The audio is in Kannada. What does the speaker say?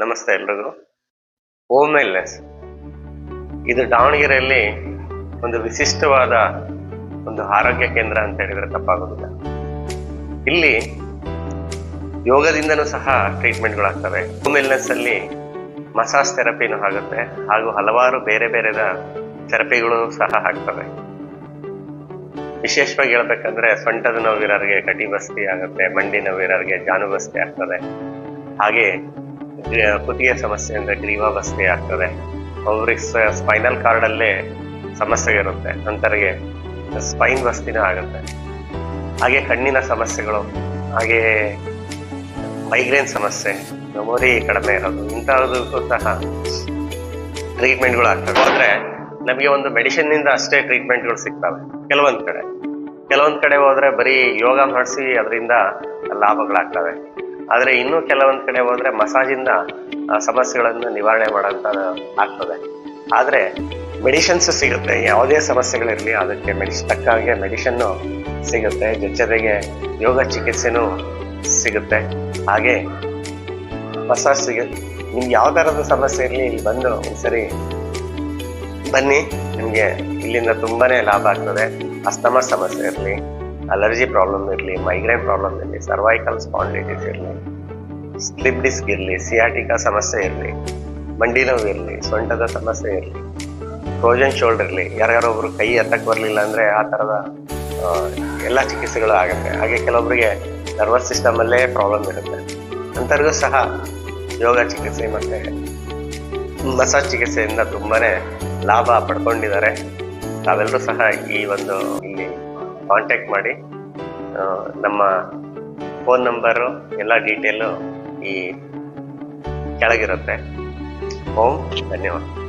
ನಮಸ್ತೆ ಎಲ್ರಿಗೂ. ಹೋಮ್ ವೆಲ್ನೆಸ್ ಇದು ದಾವಣಗೆರೆಯಲ್ಲಿ ಒಂದು ವಿಶಿಷ್ಟವಾದ ಒಂದು ಆರೋಗ್ಯ ಕೇಂದ್ರ ಅಂತ ಹೇಳಿದ್ರೆ ತಪ್ಪಾಗೋದಿಲ್ಲ. ಇಲ್ಲಿ ಯೋಗದಿಂದನೂ ಸಹ ಟ್ರೀಟ್ಮೆಂಟ್ಗಳಾಗ್ತವೆ. ಹೋಮ್ ವೆಲ್ನೆಸ್ ಅಲ್ಲಿ ಮಸಾಜ್ ಥೆರಪಿನೂ ಆಗುತ್ತೆ. ಹಾಗೂ ಹಲವಾರು ಬೇರೆ ಬೇರೆದ ಥೆರಪಿಗಳು ಸಹ ಆಗ್ತವೆ. ವಿಶೇಷವಾಗಿ ಹೇಳ್ಬೇಕಂದ್ರೆ ಸೊಂಟದ ನೋವಿರೋರಿಗೆ ಕಟಿ ಬಸ್ತಿ ಆಗುತ್ತೆ, ಮಂಡಿ ನೋವಿರೋರಿಗೆ ಜಾನು ಬಸ್ತಿ ಆಗ್ತದೆ. ಹಾಗೆ ಕುತ್ತಿಗೆ ಸಮಸ್ಯೆ ಅಂದ್ರೆ ಗ್ರೀವಾ ಬಸ್ತಿ ಆಗ್ತದೆ. ಅವ್ರಿಗೆ ಸ್ಪೈನಲ್ ಕಾರ್ಡ್ ಅಲ್ಲೇ ಸಮಸ್ಯೆ ಇರುತ್ತೆ. ನಂತರಗೆ ಸ್ಪೈನ್ ವಸ್ತಿನೂ ಆಗುತ್ತೆ. ಹಾಗೆ ಕಣ್ಣಿನ ಸಮಸ್ಯೆಗಳು, ಹಾಗೆ ಮೈಗ್ರೇನ್ ಸಮಸ್ಯೆ ಮೆಮೊರಿ ಕಡಿಮೆ ಇರೋದು ಇಂಥದಕ್ಕೂ ಸಹ ಟ್ರೀಟ್ಮೆಂಟ್ಗಳು ಆಗ್ತವೆ. ಆದರೆ ನಮಗೆ ಒಂದು ಮೆಡಿಸಿನ್ನಿಂದ ಅಷ್ಟೇ ಟ್ರೀಟ್ಮೆಂಟ್ಗಳು ಸಿಗ್ತವೆ. ಕೆಲವೊಂದು ಕಡೆ. ಕೆಲವೊಂದು ಕಡೆ ಹೋದ್ರೆ ಬರೀ ಯೋಗ ಮಾಡಿಸಿ ಅದರಿಂದ ಲಾಭಗಳಾಗ್ತವೆ. ಆದ್ರೆ ಇನ್ನು ಕೆಲವೊಂದ್ ಕಡೆ ಹೋದ್ರೆ ಮಸಾಜಿಂದ ಸಮಸ್ಯೆಗಳನ್ನು ನಿವಾರಣೆ ಮಾಡೋಂತ ಆಗ್ತದೆ. ಆದರೆ ಮೆಡಿಷನ್ಸ್ ಸಿಗುತ್ತೆ, ಯಾವುದೇ ಸಮಸ್ಯೆಗಳಿರಲಿ ಅದಕ್ಕೆ ಮೆಡಿಸ್ ತಕ್ಕ ಹಾಗೆ ಮೆಡಿಷನ್ನು ಸಿಗುತ್ತೆ ಜೊತೆಗೆ ಯೋಗ ಚಿಕಿತ್ಸೆನೂ ಸಿಗುತ್ತೆ. ಹಾಗೆ ಮಸಾಜ್ ಸಿಗುತ್ತೆ ನಿಮ್ಗೆ ಯಾವ ಥರದ ಸಮಸ್ಯೆ ಇರಲಿ ಇಲ್ಲಿ ಬಂದು ಸರಿ ಬನ್ನಿ, ನಿಮಗೆ ಇಲ್ಲಿಂದ ತುಂಬಾನೇ ಲಾಭ ಆಗ್ತದೆ. ಅಸ್ತಮ ಸಮಸ್ಯೆ ಇರಲಿ. ಅಲರ್ಜಿ ಪ್ರಾಬ್ಲಮ್ ಇರಲಿ ಮೈಗ್ರೇನ್ ಪ್ರಾಬ್ಲಮ್ ಇರಲಿ ಸರ್ವೈಕಲ್ ಸ್ಪಾಂಡಿಟಿಸ್ ಇರಲಿ ಸ್ಲಿಪ್ ಡಿಸ್ಕ್ ಇರಲಿ ಸಿಯಾಟಿಕಾ ಸಮಸ್ಯೆ ಇರಲಿ, ಮಂಡಿ ನೋವು ಇರಲಿ, ಸೊಂಟದ ಸಮಸ್ಯೆ ಇರಲಿ ಫ್ರೋಜನ್ ಶೋಲ್ಡರ್ ಇರಲಿ ಯಾರ್ಯಾರೊಬ್ರು ಕೈ ಎತ್ತಕ್ಕೆ ಬರಲಿಲ್ಲ ಅಂದರೆ ಆ ಥರದ ಎಲ್ಲ ಚಿಕಿತ್ಸೆಗಳು ಆಗುತ್ತೆ. ಹಾಗೆ ಕೆಲವೊಬ್ಬರಿಗೆ ನರ್ವಸ್ ಸಿಸ್ಟಮಲ್ಲೇ ಪ್ರಾಬ್ಲಮ್ ಇರುತ್ತೆ. ಅಂಥವ್ರಿಗೂ ಸಹ ಯೋಗ ಚಿಕಿತ್ಸೆ ಮತ್ತು ಮಸಾಜ್ ಚಿಕಿತ್ಸೆಯಿಂದ ತುಂಬಾ ಲಾಭ ಪಡ್ಕೊಂಡಿದ್ದಾರೆ. ತಾವೆಲ್ಲರೂ ಸಹ ಈ ಒಂದು ಇಲ್ಲಿ ಕಾಂಟ್ಯಾಕ್ಟ್ ಮಾಡಿ ನಮ್ಮ ಫೋನ್ ನಂಬರು ಎಲ್ಲ ಡೀಟೇಲು ಈ ಕೆಳಗಿರುತ್ತೆ. ಓಂ ಧನ್ಯವಾದ.